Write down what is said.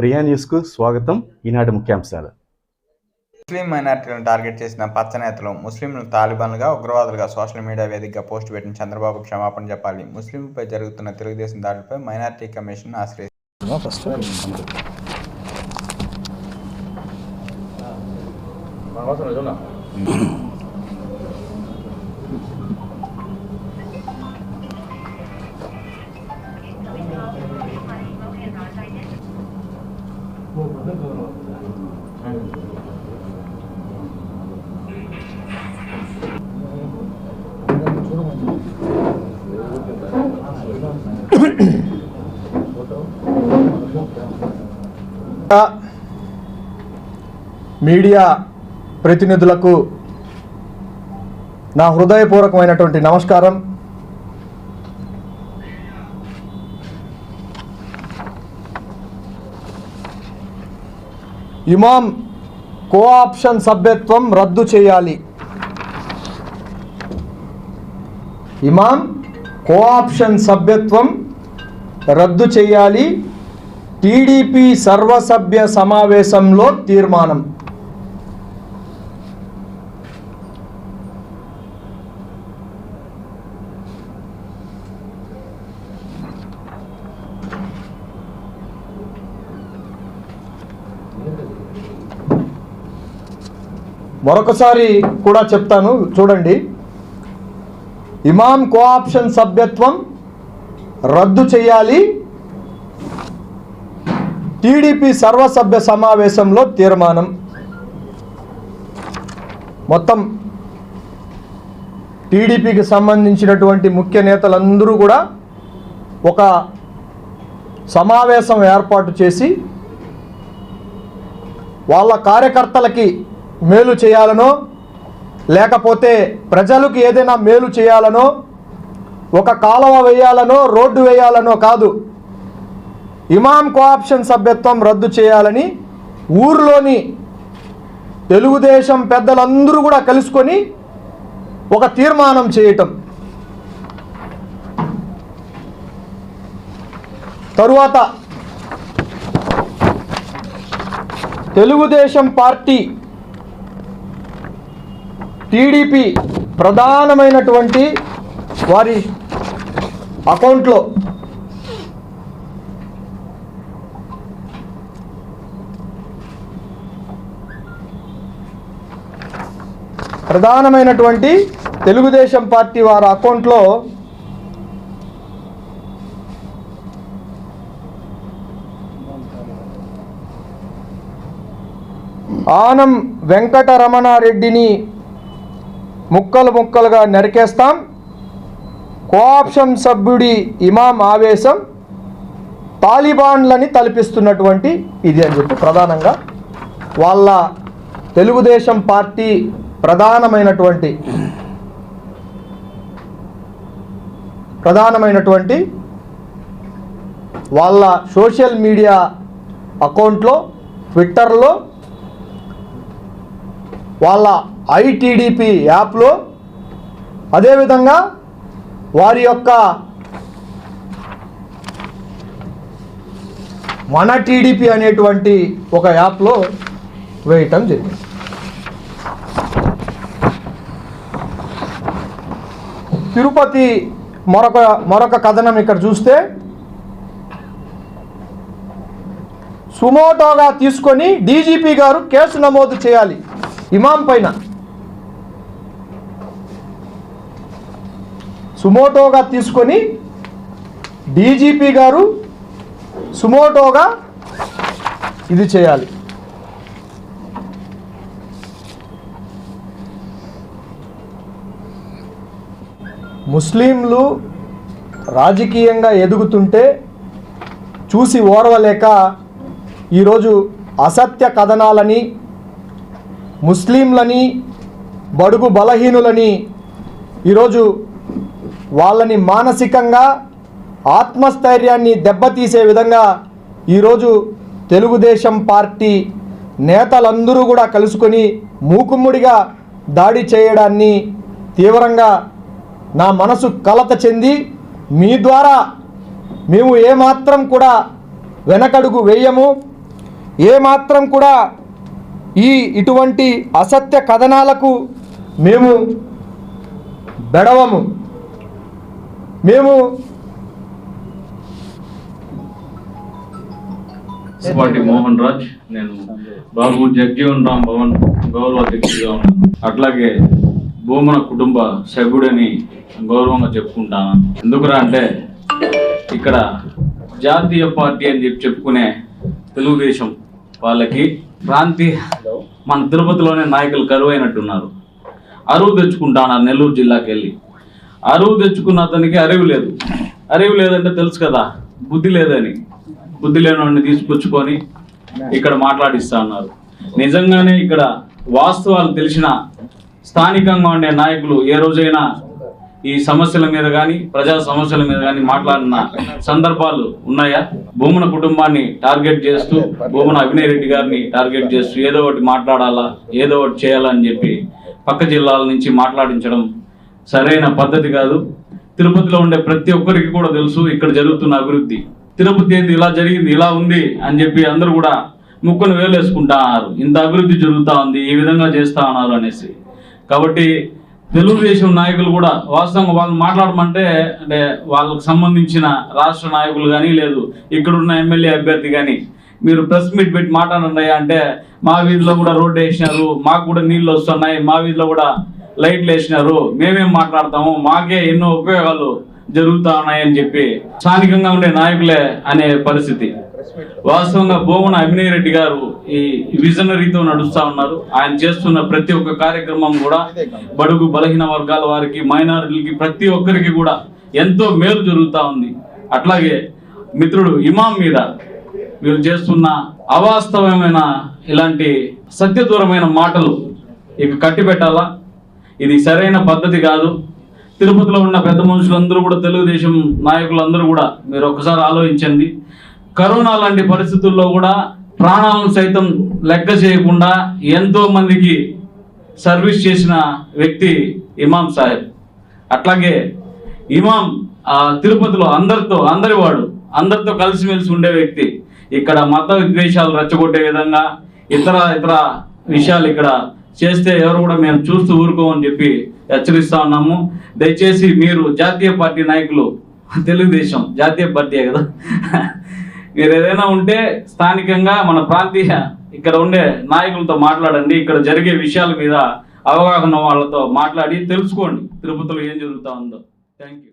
ప్రియా న్యూస్కు స్వాగతం. ఈనాటి ముఖ్యాంశాలు. ముస్లిం మైనార్టీలను టార్గెట్ చేసిన పచ్చ నేతలు ముస్లింలు తాలిబాన్లుగా ఉగ్రవాదులుగా సోషల్ మీడియా వేదికగా పోస్టు పెట్టిన చంద్రబాబు క్షమాపణ చెప్పాలి. ముస్లింలపై జరుగుతున్న తెలుగుదేశం దాడులపై మైనార్టీ కమిషన్ ఆశ్రయిస్తుంది. మీడియా ప్రతినిధులకు నా హృదయపూర్వకమైనటువంటి నమస్కారం. ఇమాం కోఆప్షన్ సభ్యత్వం రద్దు చేయాలి. ఇమాం కోఆప్షన్ సభ్యత్వం రద్దు చేయాలి. టీడీపీ సర్వసభ్య సమావేశంలో తీర్మానం. మరొకసారి కూడా చెప్తాను చూడండి. ఇమాం కోఆప్షన్ సభ్యత్వం రద్దు చేయాలి. టీడీపీ సర్వసభ్య సమావేశంలో తీర్మానం. మొత్తం టీడీపీకి సంబంధించినటువంటి ముఖ్య నేతలందరూ కూడా ఒక సమావేశం ఏర్పాటు చేసి వాళ్ళ కార్యకర్తలకి మేలు చేయాలనో లేకపోతే ప్రజలకు ఏదైనా మేలు చేయాలనో ఒక కాలువ వేయాలనో రోడ్డు వేయాలనో కాదు. ఇమాం కోఆప్షన్ సభ్యత్వం రద్దు చేయాలని ఊర్లోని తెలుగుదేశం పెద్దలందరూ కూడా కలుసుకొని ఒక తీర్మానం చేయటం. తరువాత తెలుగుదేశం పార్టీ టీడీపీ ప్రధానమైనటువంటి వారి అకౌంట్లో ప్రధానమైనటువంటి తెలుగుదేశం పార్టీ వారి అకౌంట్లో ఆనం వెంకటరమణారెడ్డిని ముక్కలు ముక్కలుగా నరికేస్తాం. కోఆప్షన్ సభ్యుడి ఇమాం ఆవేశం తాలిబాన్లని తలపిస్తున్నటువంటి ఇది అని చెప్పి ప్రధానంగా వాళ్ళ తెలుగుదేశం పార్టీ ప్రధానమైనటువంటి ప్రధానమైనటువంటి వాళ్ళ సోషల్ మీడియా అకౌంట్లో ట్విట్టర్లో వాళ్ళ ఐటీడీపీ యాప్లో అదేవిధంగా వారి యొక్క మన టీడీపీ అనేటువంటి ఒక యాప్లో వేయటం జరిగింది. తిరుపతి మరొక మరొక కథనం ఇక్కడ చూస్తే సుమోటోగా తీసుకొని డీజీపీ గారు కేసు నమోదు చేయాలి. ఇమాం పైన. సుమోటోగా తీసుకొని డీజీపీ గారు సుమోటోగా ఇది చేయాలి. ముస్లింలు రాజకీయంగా ఎదుగుతుంటే చూసి ఓర్వలేక ఈరోజు అసత్య కథనాలని ముస్లింలని బడుగు బలహీనులని ఈరోజు వాళ్ళని మానసికంగా ఆత్మస్థైర్యాన్ని దెబ్బతీసే విధంగా ఈరోజు తెలుగుదేశం పార్టీ నేతలందరూ కూడా కలుసుకొని మూకుమ్ముడిగా దాడి చేయడాన్ని తీవ్రంగా నా మనసు కలత చెంది మీ ద్వారా మేము ఏమాత్రం కూడా వెనకడుగు వేయము ఏ మాత్రం కూడా ఈ ఇటువంటి అసత్య కథనాలకు మేము బెడవము. మేము పార్టీ మోహన్ రాజ్ నేను బాబు జగ్జీవన్ రామ్ భవన్ గౌరవ అధ్యక్షుడిగా ఉన్నాను. అట్లాగే భూమన కుటుంబ సభ్యుడని గౌరవంగా చెప్పుకుంటాను. ఎందుకురా అంటే ఇక్కడ జాతీయ పార్టీ అని చెప్పి చెప్పుకునే తెలుగుదేశం వాళ్ళకి ప్రాంతీయ మన తిరుపతిలోనే నాయకులు కరువు అయినట్టున్నారు అరువు తెచ్చుకుంటాన్నారు నెల్లూరు జిల్లాకి వెళ్ళి అరువు తెచ్చుకున్న అతనికి అరివు లేదు. అరివు లేదంటే తెలుసు కదా బుద్ధి లేదని. బుద్ధి లేని వాడిని తీసుకొచ్చుకొని ఇక్కడ మాట్లాడిస్తా ఉన్నారు నిజంగానే ఇక్కడ వాస్తవాలు తెలిసిన స్థానికంగా ఉండే నాయకులు ఏ రోజైనా ఈ సమస్యల మీద కానీ ప్రజా సమస్యల మీద కానీ మాట్లాడిన సందర్భాలు ఉన్నాయా? భూమన కుటుంబాన్ని టార్గెట్ చేస్తూ భూమన అభినయ్ రెడ్డి గారిని టార్గెట్ చేస్తూ ఏదో ఒకటి మాట్లాడాలా ఏదో ఒకటి చేయాలని చెప్పి పక్క జిల్లాల నుంచి మాట్లాడించడం సరైన పద్ధతి కాదు. తిరుపతిలో ఉండే ప్రతి ఒక్కరికి కూడా తెలుసు ఇక్కడ జరుగుతున్న అభివృద్ధి. తిరుపతి ఏంది ఇలా జరిగింది ఇలా ఉంది అని చెప్పి అందరూ కూడా ముక్కును వేలేసుకుంటున్నారు ఇంత అభివృద్ధి జరుగుతూ ఉంది ఈ విధంగా చేస్తా ఉన్నారు అనేసి. కాబట్టి తెలుగుదేశం నాయకులు కూడా వాస్తవంగా వాళ్ళు మాట్లాడమంటే అంటే వాళ్ళకు సంబంధించిన రాష్ట్ర నాయకులు కానీ లేదు ఇక్కడున్న ఎమ్మెల్యే అభ్యర్థి కానీ మీరు ప్రెస్ మీట్ పెట్టి మాట్లాడండి అంటే మా వీధిలో కూడా రోడ్డు వేసినారు మాకు కూడా నీళ్ళు వస్తున్నాయి మా వీధిలో కూడా లైట్లు వేసినారు మేమేం మాట్లాడతాము మాకే ఎన్నో ఉపయోగాలు జరుగుతా ఉన్నాయని చెప్పి స్థానికంగా ఉండే నాయకులే అనే పరిస్థితి. వాస్తవంగా భూమన అభినయ్ రెడ్డి గారు ఈ విజనరీతో నడుస్తా ఉన్నారు. ఆయన చేస్తున్న ప్రతి ఒక్క కార్యక్రమం కూడా బడుగు బలహీన వర్గాల వారికి మైనారిటీలకి ప్రతి ఒక్కరికి కూడా ఎంతో మేలు జరుగుతూ ఉంది. అట్లాగే మిత్రుడు ఇమాం మీద మీరు చేస్తున్న అవాస్తవమైన ఇలాంటి సత్యదూరమైన మాటలు ఇవి కట్టి పెట్టాలా ఇది సరైన పద్ధతి కాదు. తిరుపతిలో ఉన్న పెద్ద మనుషులందరూ కూడా తెలుగుదేశం నాయకులందరూ కూడా మీరు ఒకసారి ఆలోచించండి. కరోనా లాంటి పరిస్థితుల్లో కూడా ప్రాణాలను సైతం లెక్క చేయకుండా ఎంతో మందికి సర్వీస్ చేసిన వ్యక్తి ఇమాం సాహెబ్. అట్లాగే ఇమాం తిరుపతిలో అందరితో అందరి వాడు అందరితో కలిసిమెలిసి ఉండే వ్యక్తి. ఇక్కడ మత విద్వేషాలు రెచ్చగొట్టే విధంగా ఇతర ఇతర విషయాలు ఇక్కడ చేస్తే ఎవరు కూడా మేము చూస్తూ ఊరుకోమని చెప్పి హెచ్చరిస్తా ఉన్నాము. దయచేసి మీరు జాతీయ పార్టీ నాయకులు తెలుగుదేశం జాతీయ పార్టీయే కదా. మీరు ఏదైనా ఉంటే స్థానికంగా మన ప్రాంతీయ ఇక్కడ ఉండే నాయకులతో మాట్లాడండి. ఇక్కడ జరిగే విషయాల మీద అవగాహన వాళ్ళతో మాట్లాడి తెలుసుకోండి. తిరుపతిలో ఏం జరుగుతూ ఉందో. Thank you